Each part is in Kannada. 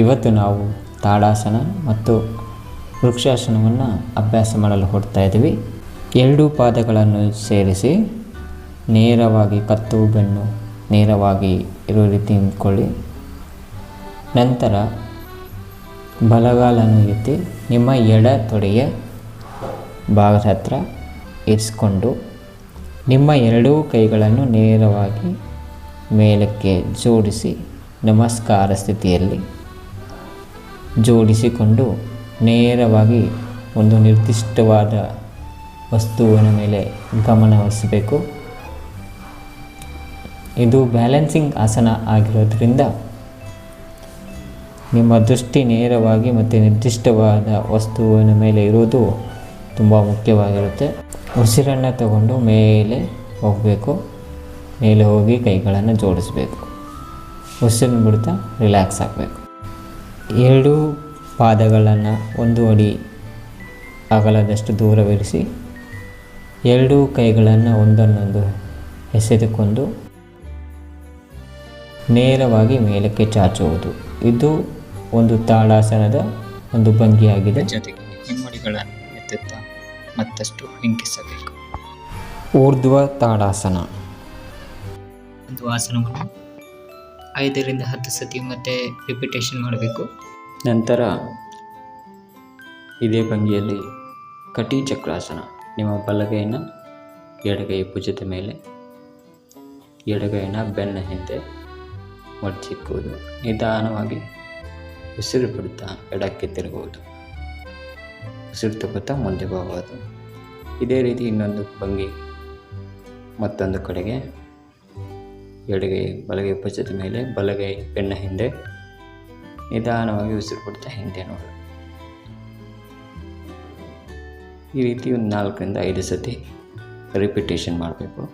ಇವತ್ತು ನಾವು ತಾಡಾಸನ ಮತ್ತು ವೃಕ್ಷಾಸನವನ್ನು ಅಭ್ಯಾಸ ಮಾಡಲು ಹೊರಡ್ತಾ ಇದ್ದೀವಿ. ಎರಡೂ ಪಾದಗಳನ್ನು ಸೇರಿಸಿ ನೇರವಾಗಿ ಕತ್ತು, ಬೆನ್ನು ನೇರವಾಗಿ ಇರೋ ರೀತಿ ನಿಂತ್ಕೊಳ್ಳಿ ನಂತರ ಬಲಗಾಲನ್ನು ಎತ್ತಿ ನಿಮ್ಮ ಎಡ ತೊಡೆಯ ಭಾಗದ ಹತ್ರ ಇರಿಸ್ಕೊಂಡು ನಿಮ್ಮ ಎರಡೂ ಕೈಗಳನ್ನು ನೇರವಾಗಿ ಮೇಲಕ್ಕೆ ಜೋಡಿಸಿ ನಮಸ್ಕಾರ ಸ್ಥಿತಿಯಲ್ಲಿ. ಜೋಡಿಸಿಕೊಂಡು ನೇರವಾಗಿ ಒಂದು ನಿರ್ದಿಷ್ಟವಾದ ವಸ್ತುವಿನ ಮೇಲೆ ಗಮನಹರಿಸಬೇಕು ಇದು ಬ್ಯಾಲೆನ್ಸಿಂಗ್ ಆಸನ ಆಗಿರೋದ್ರಿಂದ ನಿಮ್ಮ ದೃಷ್ಟಿ ನೇರವಾಗಿ ಮತ್ತು ನಿರ್ದಿಷ್ಟವಾದ ವಸ್ತುವಿನ ಮೇಲೆ ಇರೋದು ತುಂಬ ಮುಖ್ಯವಾಗಿರುತ್ತೆ. ಉಸಿರನ್ನು ತಗೊಂಡು ಮೇಲೆ ಹೋಗಬೇಕು. ಮೇಲೆ ಹೋಗಿ ಕೈಗಳನ್ನು ಜೋಡಿಸಬೇಕು. ಉಸಿರನ್ನು ಬಿಡ್ತಾ ರಿಲ್ಯಾಕ್ಸ್ ಆಗಬೇಕು. ಎರಡೂ ಪಾದಗಳನ್ನು ಒಂದು ಅಡಿ ಅಗಲದಷ್ಟು ದೂರವಿರಿಸಿ ಎರಡೂ ಕೈಗಳನ್ನು ಒಂದನ್ನೊಂದು ಎಸೆದುಕೊಂಡು ನೇರವಾಗಿ ಮೇಲಕ್ಕೆ ಚಾಚುವುದು. ಇದು ಒಂದು ತಾಳಾಸನದ ಒಂದು ಭಂಗಿಯಾಗಿದೆ. ಜೊತೆಗೆ ಹಿಮ್ಮಡಿಗಳನ್ನು ಎತ್ತುತ್ತಾ ಮತ್ತಷ್ಟು ಹಿಂಕಿಸಬೇಕು. ಊರ್ಧ್ವ ತಾಡಾಸನ ಒಂದು ಆಸನವನ್ನು ಐದರಿಂದ ಹತ್ತು ಸತಿ ಮತ್ತೆ ರಿಪಿಟೇಷನ್ ಮಾಡಬೇಕು. ನಂತರ ಇದೇ ಭಂಗಿಯಲ್ಲಿ ಕಟಿ ಚಕ್ರಾಸನ, ನಿಮ್ಮ ಬಲಗೈನ ಎಡಗೈ ಭುಜದ ಮೇಲೆ, ಎಡಗೈನ ಬೆನ್ನ ಹಿಂದೆ ಮಡಚಿಕ್ಕುವುದು ನಿಧಾನವಾಗಿ ಉಸಿರು ಬಿಡುತ್ತಾ ಎಡಕ್ಕೆ ತಿರುಗುವುದು. ಉಸಿರು ತಗೋತಾ ಮುಂದೆ ಹೋಗೋದು. ಇದೇ ರೀತಿ ಇನ್ನೊಂದು ಭಂಗಿ ಮತ್ತೊಂದು ಕಡೆಗೆ ಎಡಗೈ, ಬಲಗೈ ಭುಜದ ಮೇಲೆ, ಬಲಗೈ ಬೆನ್ನ ಹಿಂದೆ. ನಿಧಾನವಾಗಿ ಉಸಿರು ಕೊಡ್ತಾ ಹಿಂದೆ ನೋಡಿ. ಈ ರೀತಿ ಒಂದು ನಾಲ್ಕರಿಂದ ಐದು ಸತಿ ರಿಪಿಟೇಷನ್ ಮಾಡಬೇಕು.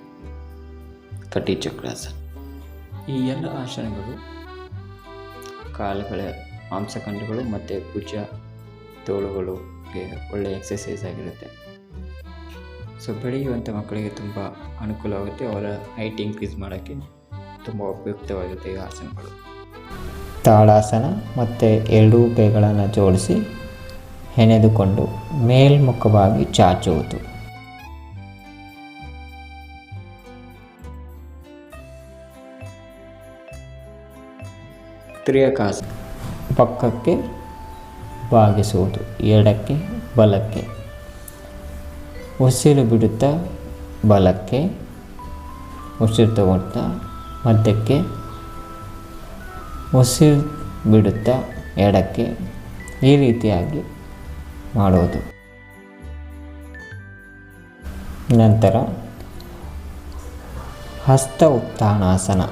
ಕಟಿ ಚಕ್ರಾಸ. ಈ ಎಲ್ಲ ಆಸನಗಳು ಕಾಲುಗಳ ಮಾಂಸಖಂಡಗಳು ಮತ್ತು ಭುಜ ತೋಳುಗಳಿಗೆ ಒಳ್ಳೆಯ ಎಕ್ಸಸೈಸ್ ಆಗಿರುತ್ತೆ. ಸೊ ಬೆಳೆಯುವಂಥ ಮಕ್ಕಳಿಗೆ ತುಂಬ ಅನುಕೂಲವಾಗುತ್ತೆ ಅವರ ಹೈಟ್ ಇನ್ಕ್ರೀಸ್ ಮಾಡೋಕ್ಕೆ. ತುಂಬ ಉಪಯುಕ್ತವಾಗಿದೆ ಈ ಆಸನಗಳು ತಾಳಾಸನ ಮತ್ತು ಎರಡೂ ಕೈಗಳನ್ನು ಜೋಡಿಸಿ ಹೆಣೆದುಕೊಂಡು ಮೇಲ್ಮುಖವಾಗಿ ಚಾಚುವುದು. ತ್ರಿಯಕಾಸ ಪಕ್ಕಕ್ಕೆ ಬಾಗಿಸುವುದು ಎಡಕ್ಕೆ ಬಲಕ್ಕೆ. ಉಸಿರು ಬಿಡುತ್ತಾ ಬಲಕ್ಕೆ ಉಸಿರು ತಗೊಳ್ತಾ ಮಧ್ಯಕ್ಕೆ ಉಸಿರು ಬಿಡುತ್ತಾ ಎಡಕ್ಕೆ ಈ ರೀತಿಯಾಗಿ ಮಾಡೋದು ನಂತರ ಹಸ್ತ ಉತ್ಥಾನಾಸನ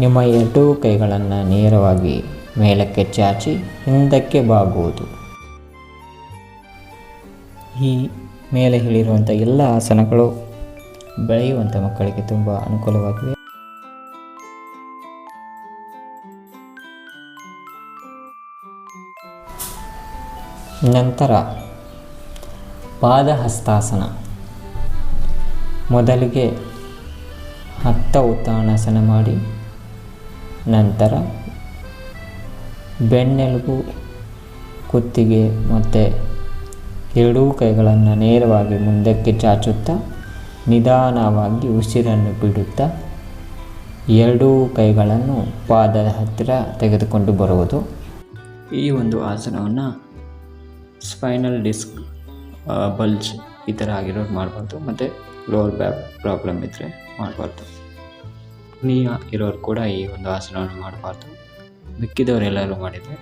ನಿಮ್ಮ ಎರಡೂ ಕೈಗಳನ್ನು ನೇರವಾಗಿ ಮೇಲಕ್ಕೆ ಚಾಚಿ ಹಿಂದಕ್ಕೆ ಬಾಗುವುದು. ಈ ಮೇಲೆ ಹೇಳಿರುವಂಥ ಎಲ್ಲ ಆಸನಗಳು ಬೆಳೆಯುವಂಥ ಮಕ್ಕಳಿಗೆ ತುಂಬ ಅನುಕೂಲವಾಗಿದೆ. ನಂತರ ಪಾದಹಸ್ತಾಸನ. ಮೊದಲಿಗೆ ಹತ್ತ ಉತ್ತಾನಾಸನ ಮಾಡಿ, ನಂತರ ಬೆನ್ನೆಲುಬು, ಕುತ್ತಿಗೆ ಮತ್ತು ಎರಡೂ ಕೈಗಳನ್ನು ನೇರವಾಗಿ ಮುಂದಕ್ಕೆ ಚಾಚುತ್ತಾ ನಿಧಾನವಾಗಿ ಉಸಿರನ್ನು ಬಿಡುತ್ತಾ ಎರಡೂ ಕೈಗಳನ್ನು ಪಾದದ ಹತ್ತಿರ ತೆಗೆದುಕೊಂಡು ಬರುವುದು. ಈ ಒಂದು ಆಸನವನ್ನು ಸ್ಪೈನಲ್ ಡಿಸ್ಕ್ ಬಲ್ಜ್ ಈ ಥರ ಆಗಿರೋರು ಮಾಡ್ಬಾರ್ದು ಮತ್ತು ಲೋವರ್ ಬ್ಯಾಕ್ ಪ್ರಾಬ್ಲಮ್ ಇದ್ದರೆ ಮಾಡಬಾರ್ದು. ನೀಯ ಇರೋರು ಕೂಡ ಈ ಒಂದು ಆಸನವನ್ನು ಮಾಡಬಾರ್ದು. ಮಿಕ್ಕಿದವರೆಲ್ಲರೂ ಮಾಡಿದರೆ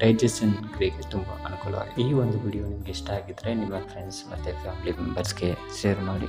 ಡೈಜೆಷನ್ ಕ್ರಿಯೆಗೆ ತುಂಬ ಅನುಕೂಲವಾಗಿದೆ. ಈ ಒಂದು ವಿಡಿಯೋ ನಿಮಗೆ ಇಷ್ಟ ಆಗಿದ್ದರೆ ನಿಮ್ಮ ಫ್ರೆಂಡ್ಸ್ ಮತ್ತು ಫ್ಯಾಮಿಲಿ ಮೆಂಬರ್ಸ್ಗೆ ಶೇರ್ ಮಾಡಿ.